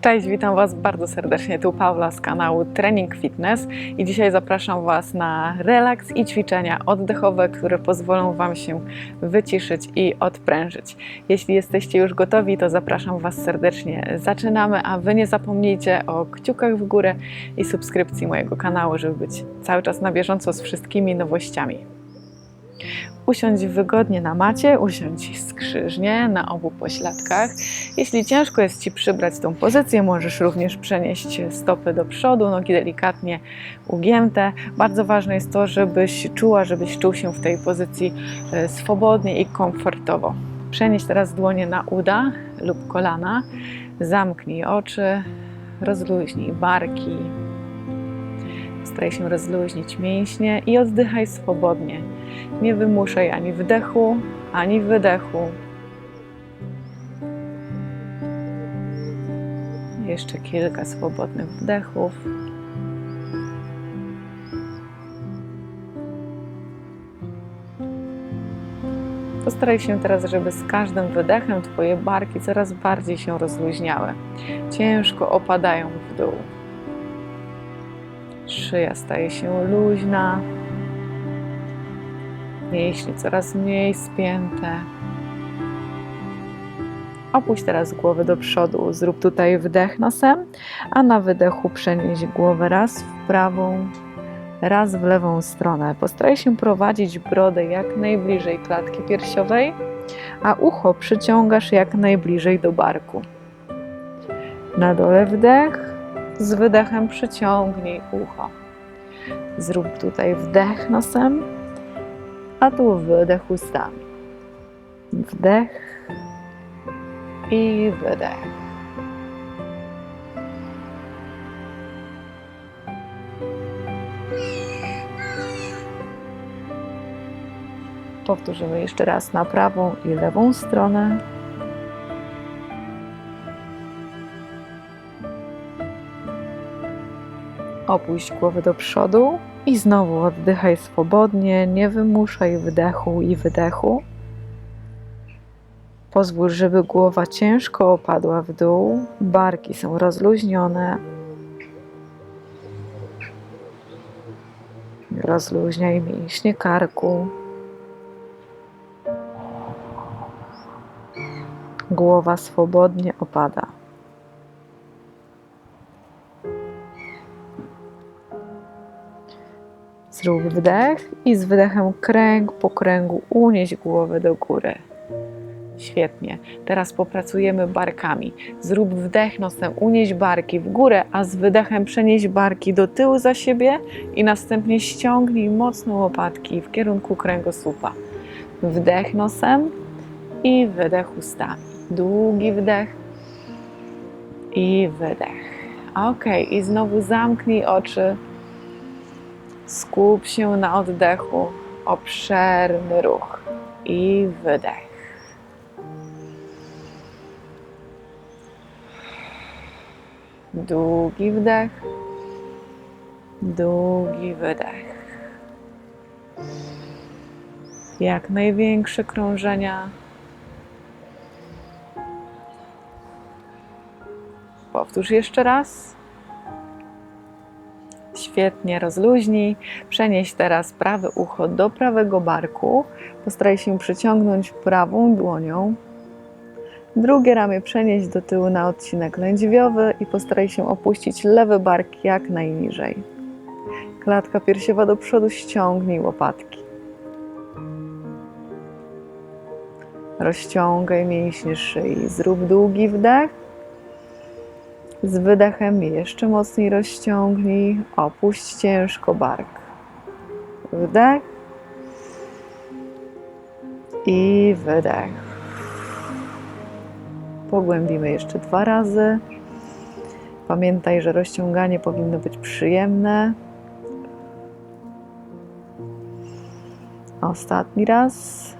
Cześć, witam Was bardzo serdecznie. Tu Paula z kanału Trening Fitness i dzisiaj zapraszam Was na relaks i ćwiczenia oddechowe, które pozwolą Wam się wyciszyć i odprężyć. Jeśli jesteście już gotowi, to zapraszam Was serdecznie. Zaczynamy, a Wy nie zapomnijcie o kciukach w górę i subskrypcji mojego kanału, żeby być cały czas na bieżąco z wszystkimi nowościami. Usiądź wygodnie na macie, usiądź skrzyżnie na obu pośladkach. Jeśli ciężko jest Ci przybrać tą pozycję, możesz również przenieść stopy do przodu, nogi delikatnie ugięte. Bardzo ważne jest to, żebyś czuła, żebyś czuł się w tej pozycji e, swobodnie i komfortowo. Przenieś teraz dłonie na uda lub kolana, zamknij oczy, rozluźnij barki, staraj się rozluźnić mięśnie i oddychaj swobodnie. Nie wymuszaj ani wdechu, ani wydechu. Jeszcze kilka swobodnych wdechów. Postaraj się teraz, żeby z każdym wydechem Twoje barki coraz bardziej się rozluźniały. Ciężko opadają w dół. Szyja staje się luźna, mięśnie coraz mniej spięte. Opuść teraz głowę do przodu. Zrób tutaj wdech nosem, a na wydechu przenieś głowę raz w prawą, raz w lewą stronę. Postaraj się prowadzić brodę jak najbliżej klatki piersiowej, a ucho przyciągasz jak najbliżej do barku. Na dole wdech, z wydechem przyciągnij ucho. Zrób tutaj wdech nosem, a tu wydech ustami. Wdech i wydech. Powtórzymy jeszcze raz na prawą i lewą stronę. Opuść głowę do przodu i znowu oddychaj swobodnie, nie wymuszaj wdechu i wydechu. Pozwól, żeby głowa ciężko opadła w dół, barki są rozluźnione. Rozluźniaj mięśnie karku. Głowa swobodnie opada. Zrób wdech i z wydechem kręg po kręgu unieś głowę do góry. Świetnie. Teraz popracujemy barkami. Zrób wdech nosem, unieś barki w górę, a z wydechem przenieś barki do tyłu za siebie i następnie ściągnij mocno łopatki w kierunku kręgosłupa. Wdech nosem i wydech ustami. Długi wdech i wydech. Ok, i znowu zamknij oczy. Skup się na oddechu, obszerny ruch i wydech. Długi wdech, długi wydech. Jak największe krążenia. Powtórz jeszcze raz. Świetnie, rozluźnij. Przenieś teraz prawe ucho do prawego barku. Postaraj się przyciągnąć prawą dłonią. Drugie ramię przenieść do tyłu na odcinek lędźwiowy i postaraj się opuścić lewy bark jak najniżej. Klatka piersiowa do przodu, ściągnij łopatki. Rozciągaj mięśnie szyi. Zrób długi wdech. Z wydechem jeszcze mocniej rozciągnij, opuść ciężko bark. Wdech i wydech. Pogłębimy jeszcze dwa razy. Pamiętaj, że rozciąganie powinno być przyjemne. Ostatni raz.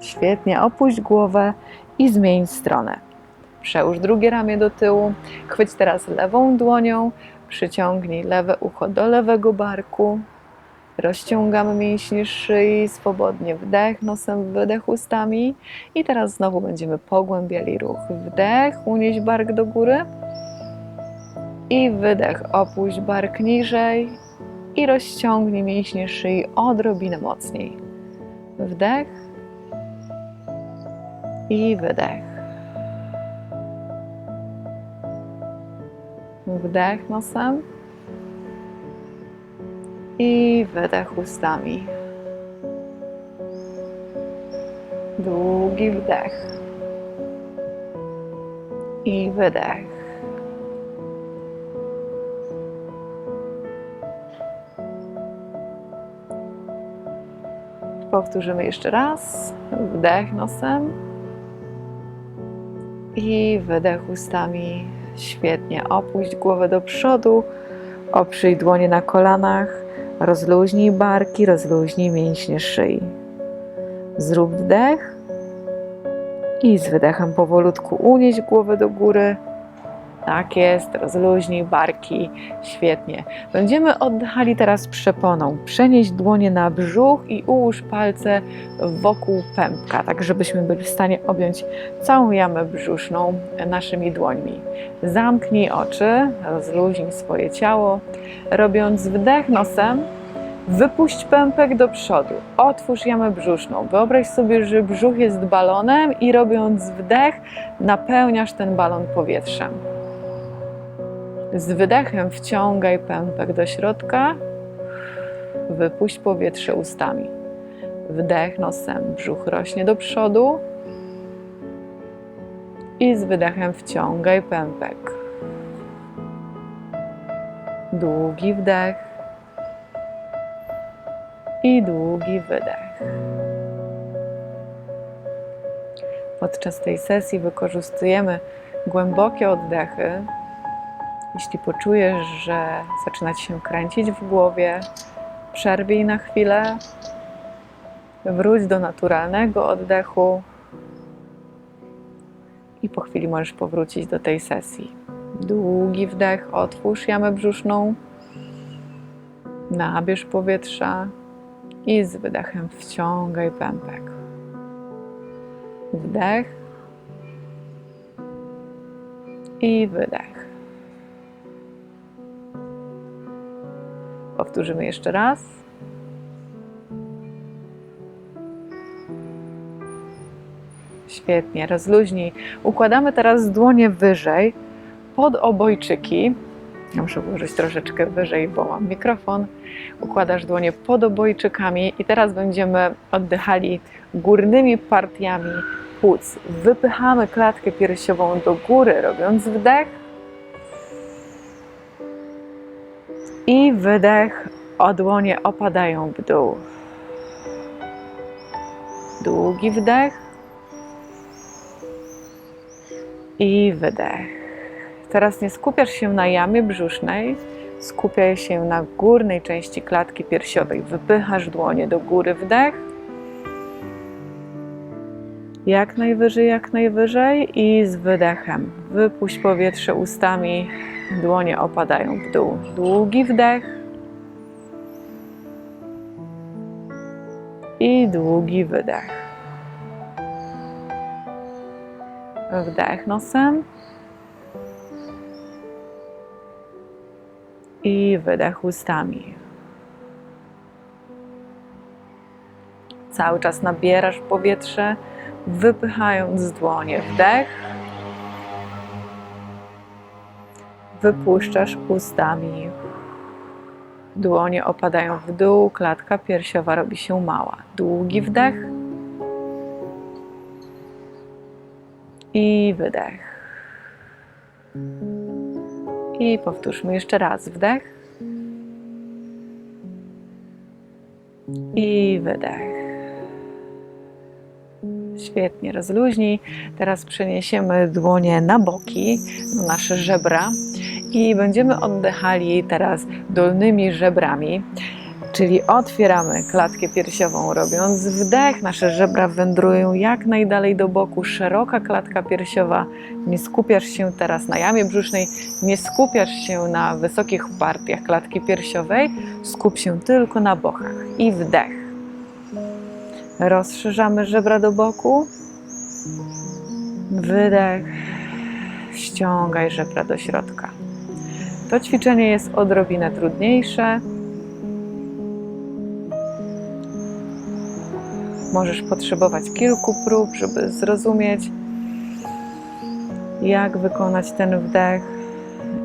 Świetnie, opuść głowę i zmień stronę. Przełóż drugie ramię do tyłu. Chwyć teraz lewą dłonią, przyciągnij lewe ucho do lewego barku. Rozciągamy mięśnie szyi, swobodnie wdech nosem, wydech ustami. I teraz znowu będziemy pogłębiali ruch. Wdech, unieś bark do góry. I wydech, opuść bark niżej. I rozciągnij mięśnie szyi odrobinę mocniej. Wdech. I wydech. Wdech nosem i wydech ustami. Długi wdech i wydech. Powtórzymy jeszcze raz. Wdech nosem i wydech ustami. Świetnie. Opuść głowę do przodu, oprzyj dłonie na kolanach, rozluźnij barki, rozluźnij mięśnie szyi. Zrób wdech i z wydechem powolutku unieś głowę do góry. Tak jest, rozluźnij barki. Świetnie. Będziemy oddychali teraz przeponą. Przenieść dłonie na brzuch i ułóż palce wokół pępka, tak żebyśmy byli w stanie objąć całą jamę brzuszną naszymi dłońmi. Zamknij oczy, rozluźnij swoje ciało. Robiąc wdech nosem, wypuść pępek do przodu. Otwórz jamę brzuszną. Wyobraź sobie, że brzuch jest balonem i robiąc wdech, napełniasz ten balon powietrzem. Z wydechem wciągaj pępek do środka, wypuść powietrze ustami. Wdech nosem, brzuch rośnie do przodu i z wydechem wciągaj pępek. Długi wdech i długi wydech. Podczas tej sesji wykorzystujemy głębokie oddechy. Jeśli poczujesz, że zaczyna ci się kręcić w głowie, przerwij na chwilę, wróć do naturalnego oddechu i po chwili możesz powrócić do tej sesji. Długi wdech, otwórz jamę brzuszną, nabierz powietrza i z wydechem wciągaj pępek. Wdech i wydech. Powtórzymy jeszcze raz. Świetnie, rozluźnij. Układamy teraz dłonie wyżej, pod obojczyki. Ja muszę włożyć troszeczkę wyżej, bo mam mikrofon. Układasz dłonie pod obojczykami i teraz będziemy oddychali górnymi partiami płuc. Wypychamy klatkę piersiową do góry, robiąc wdech. I wydech, a dłonie opadają w dół. Długi wdech. I wydech. Teraz nie skupiasz się na jamie brzusznej, skupiaj się na górnej części klatki piersiowej. Wypychasz dłonie do góry, wdech. Jak najwyżej, jak najwyżej i z wydechem. Wypuść powietrze ustami, dłonie opadają w dół. Długi wdech. I długi wydech. Wdech nosem. i wydech ustami. Cały czas nabierasz powietrze, wypychając dłonie. Wdech. Wypuszczasz ustami. Dłonie opadają w dół, klatka piersiowa robi się mała. Długi wdech. I wydech. I powtórzmy jeszcze raz wdech. I wydech. Świetnie, rozluźnij. Teraz przeniesiemy dłonie na boki, na nasze żebra i będziemy oddychali teraz dolnymi żebrami. Czyli otwieramy klatkę piersiową, robiąc wdech. Nasze żebra wędrują jak najdalej do boku. Szeroka klatka piersiowa. Nie skupiasz się teraz na jamie brzusznej, nie skupiasz się na wysokich partiach klatki piersiowej. Skup się tylko na bokach. I wdech. Rozszerzamy żebra do boku. Wydech. Ściągaj żebra do środka. To ćwiczenie jest odrobinę trudniejsze. Możesz potrzebować kilku prób, żeby zrozumieć, jak wykonać ten wdech,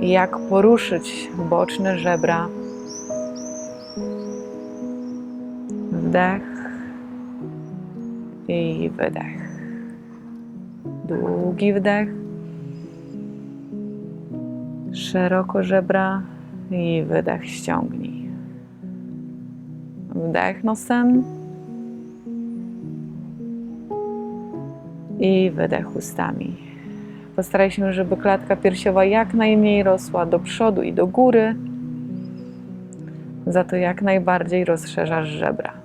jak poruszyć boczne żebra. Wdech wydech. Długi wdech. Szeroko żebra i wydech ściągnij. Wdech nosem i wydech ustami. Postaraj się, żeby klatka piersiowa jak najmniej rosła do przodu i do góry. Za to jak najbardziej rozszerzasz żebra.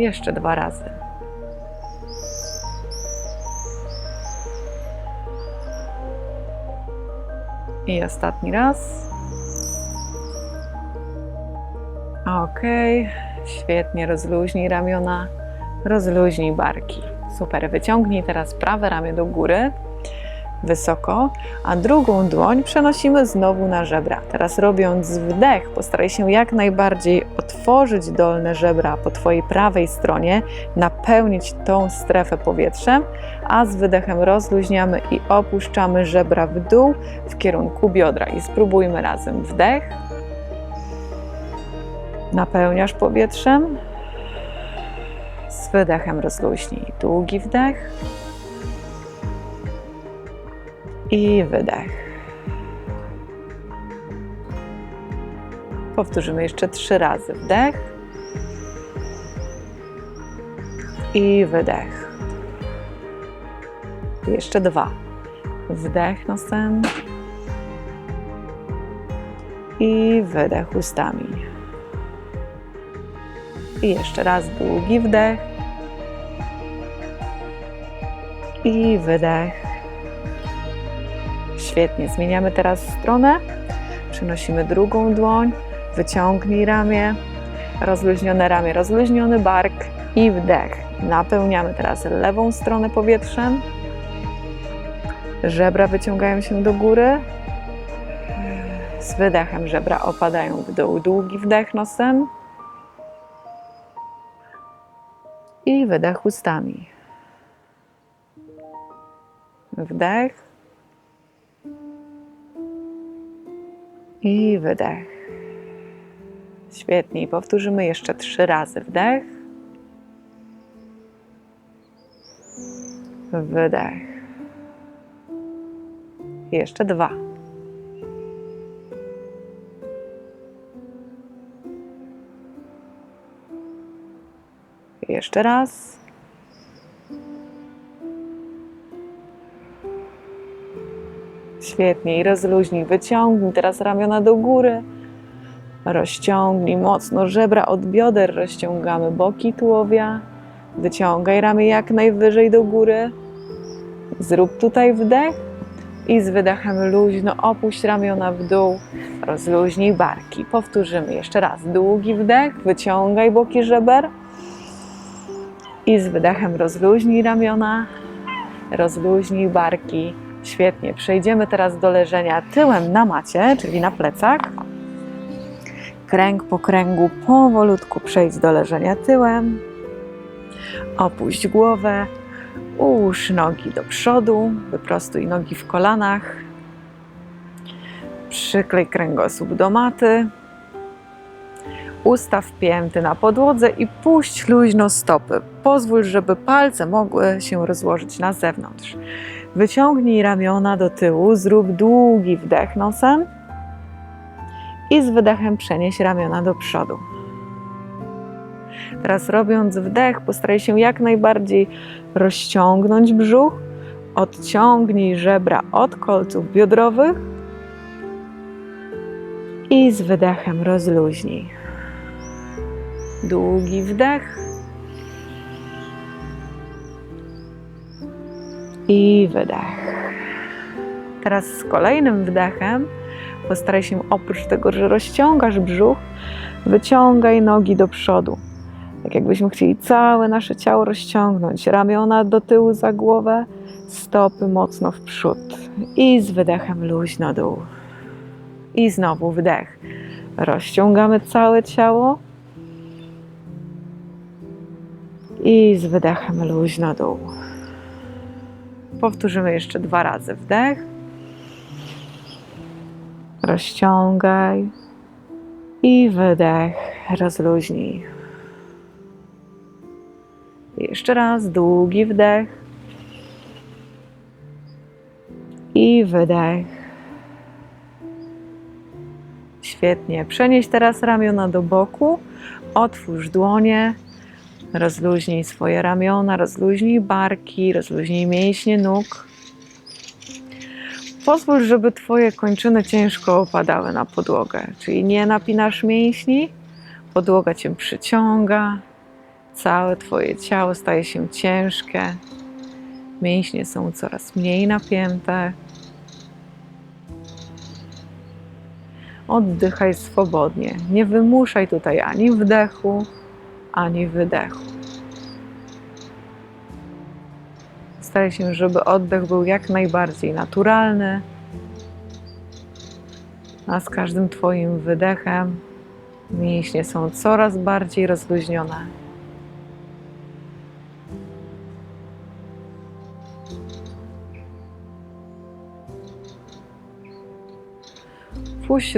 Jeszcze dwa razy. I ostatni raz. Ok, świetnie. Rozluźnij ramiona, rozluźnij barki. Super. Wyciągnij teraz prawe ramię do góry, wysoko, a drugą dłoń przenosimy znowu na żebra. Teraz robiąc wdech, postaraj się jak najbardziej otworzyć dolne żebra po Twojej prawej stronie, napełnić tą strefę powietrzem, a z wydechem rozluźniamy i opuszczamy żebra w dół w kierunku biodra. I spróbujmy razem. Wdech. Napełniasz powietrzem. Z wydechem rozluźnij. Długi wdech. I wydech. Powtórzymy jeszcze trzy razy. Wdech. I wydech. Jeszcze dwa. Wdech nosem. I wydech ustami. I jeszcze raz długi wdech. I wydech. Świetnie. Zmieniamy teraz stronę. Przenosimy drugą dłoń. Wyciągnij ramię. Rozluźnione ramię, rozluźniony bark i wdech. Napełniamy teraz lewą stronę powietrzem. Żebra wyciągają się do góry. Z wydechem żebra opadają w dół. Długi wdech nosem. I wydech ustami. Wdech. I wydech. Świetnie. Powtórzymy jeszcze trzy razy. Wdech. Wydech. Jeszcze dwa. Jeszcze raz. Świetnie. I rozluźnij. Wyciągnij teraz ramiona do góry. Rozciągnij mocno żebra od bioder. Rozciągamy boki tułowia. Wyciągaj ramię jak najwyżej do góry. Zrób tutaj wdech i z wydechem luźno opuść ramiona w dół. Rozluźnij barki. Powtórzymy jeszcze raz. Długi wdech. Wyciągaj boki żeber. I z wydechem rozluźnij ramiona. Rozluźnij barki. Świetnie. Przejdziemy teraz do leżenia tyłem na macie, czyli na plecach. Kręg po kręgu powolutku przejdź do leżenia tyłem. Opuść głowę. Ułóż nogi do przodu. Wyprostuj nogi w kolanach. Przyklej kręgosłup do maty. Ustaw pięty na podłodze i puść luźno stopy. Pozwól, żeby palce mogły się rozłożyć na zewnątrz. Wyciągnij ramiona do tyłu, zrób długi wdech nosem i z wydechem przenieś ramiona do przodu. Teraz robiąc wdech, postaraj się jak najbardziej rozciągnąć brzuch. Odciągnij żebra od kolców biodrowych i z wydechem rozluźnij. Długi wdech i wydech. Teraz z kolejnym wdechem postaraj się oprócz tego, że rozciągasz brzuch, wyciągaj nogi do przodu. Tak jakbyśmy chcieli całe nasze ciało rozciągnąć. Ramiona do tyłu za głowę, stopy mocno w przód. I z wydechem luźno dół. I znowu wdech. Rozciągamy całe ciało. I z wydechem luźno dół. Powtórzymy jeszcze dwa razy wdech. Rozciągaj. I wydech. Rozluźnij. Jeszcze raz długi wdech. I wydech. Świetnie. Przenieś teraz ramiona do boku. Otwórz dłonie. Rozluźnij swoje ramiona, rozluźnij barki, rozluźnij mięśnie nóg. Pozwól, żeby Twoje kończyny ciężko opadały na podłogę, czyli nie napinasz mięśni, podłoga Cię przyciąga, całe Twoje ciało staje się ciężkie, mięśnie są coraz mniej napięte. Oddychaj swobodnie, nie wymuszaj tutaj ani wdechu, ani wydechu. Staraj się, żeby oddech był jak najbardziej naturalny, a z każdym Twoim wydechem mięśnie są coraz bardziej rozluźnione. Puść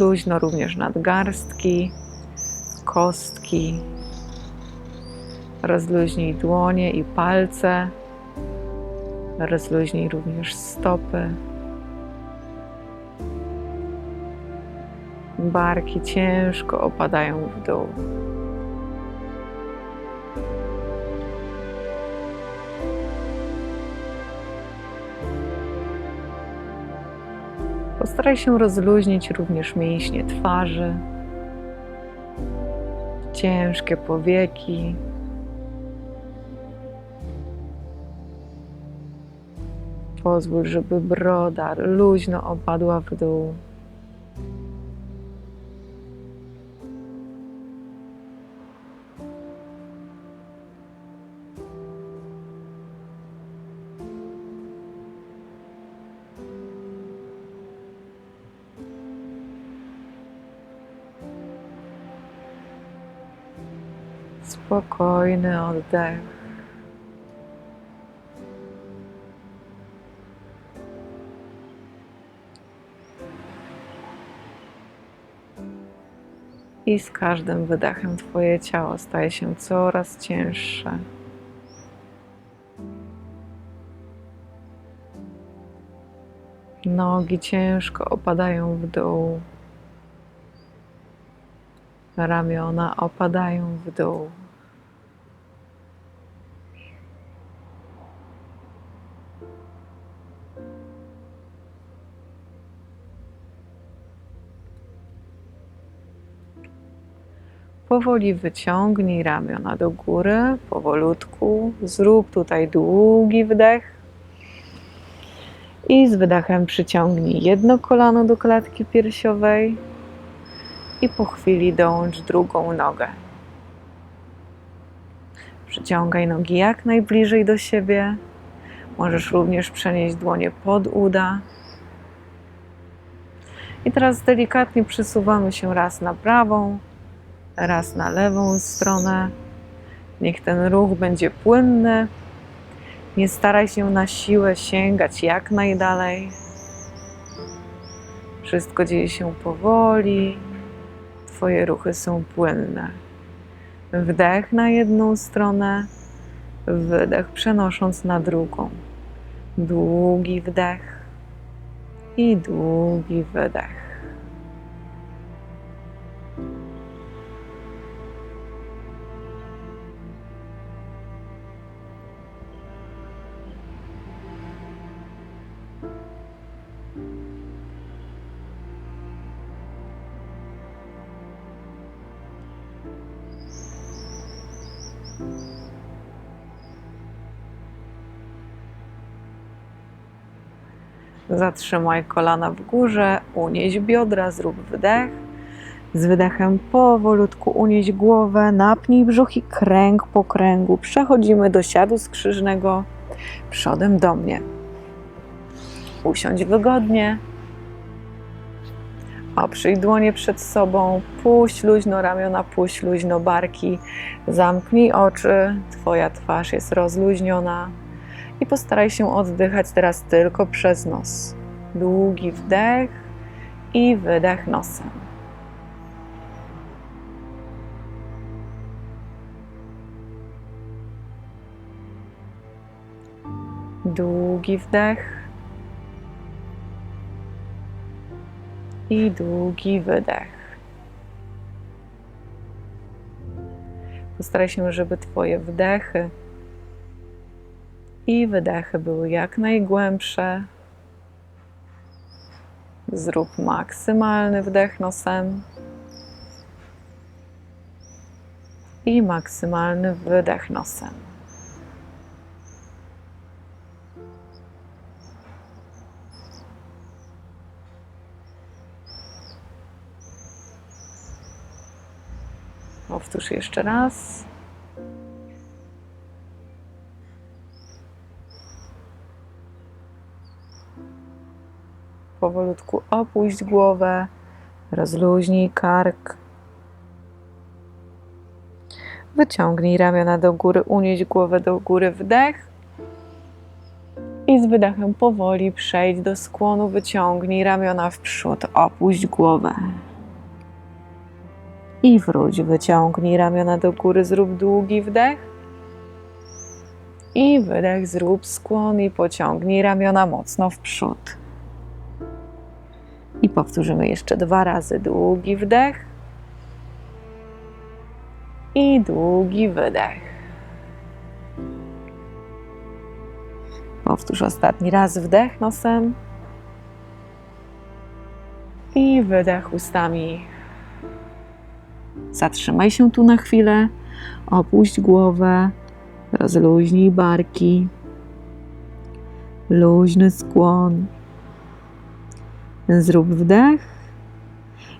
luźno również nadgarstki, kostki. Rozluźnij dłonie i palce. Rozluźnij również stopy. Barki ciężko opadają w dół. Postaraj się rozluźnić również mięśnie twarzy, ciężkie powieki. Pozwól, żeby broda luźno opadła w dół. Spokojny oddech. I z każdym wydechem Twoje ciało staje się coraz cięższe. Nogi ciężko opadają w dół. Ramiona opadają w dół. Powoli wyciągnij ramiona do góry, powolutku. Zrób tutaj długi wdech. I z wydechem przyciągnij jedno kolano do klatki piersiowej i po chwili dołącz drugą nogę. Przyciągaj nogi jak najbliżej do siebie. Możesz również przenieść dłonie pod uda. I teraz delikatnie przesuwamy się raz na prawą, raz na lewą stronę. Niech ten ruch będzie płynny. Nie staraj się na siłę sięgać jak najdalej. Wszystko dzieje się powoli. Twoje ruchy są płynne. Wdech na jedną stronę, wydech przenosząc na drugą. Długi wdech i długi wydech. Zatrzymaj kolana w górze, unieś biodra, zrób wdech. Z wydechem powolutku unieś głowę, napnij brzuch i kręg po kręgu. Przechodzimy do siadu skrzyżnego przodem do mnie. Usiądź wygodnie. Oprzyj dłonie przed sobą, puść luźno ramiona, puść luźno barki, zamknij oczy, Twoja twarz jest rozluźniona i postaraj się oddychać teraz tylko przez nos. Długi wdech i wydech nosem. Długi wdech i długi wydech. Postaraj się, żeby Twoje wdechy i wydechy były jak najgłębsze. Zrób maksymalny wdech nosem i maksymalny wydech nosem. Powtórz jeszcze raz. Powolutku opuść głowę, rozluźnij kark. Wyciągnij ramiona do góry, unieś głowę do góry, wdech. I z wydechem powoli przejdź do skłonu, wyciągnij ramiona w przód, opuść głowę. I wróć, wyciągnij ramiona do góry, zrób długi wdech. I wydech, zrób skłon i pociągnij ramiona mocno w przód. I powtórzymy jeszcze dwa razy. Długi wdech. I długi wydech. Powtórz ostatni raz. Wdech nosem. I wydech ustami. Zatrzymaj się tu na chwilę, opuść głowę, rozluźnij barki, luźny skłon. Zrób wdech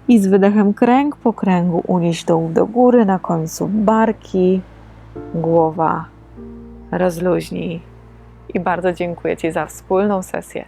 i z wydechem kręg po kręgu unieś dołu do góry, na końcu barki, głowa. Rozluźnij. I bardzo dziękuję Ci za wspólną sesję.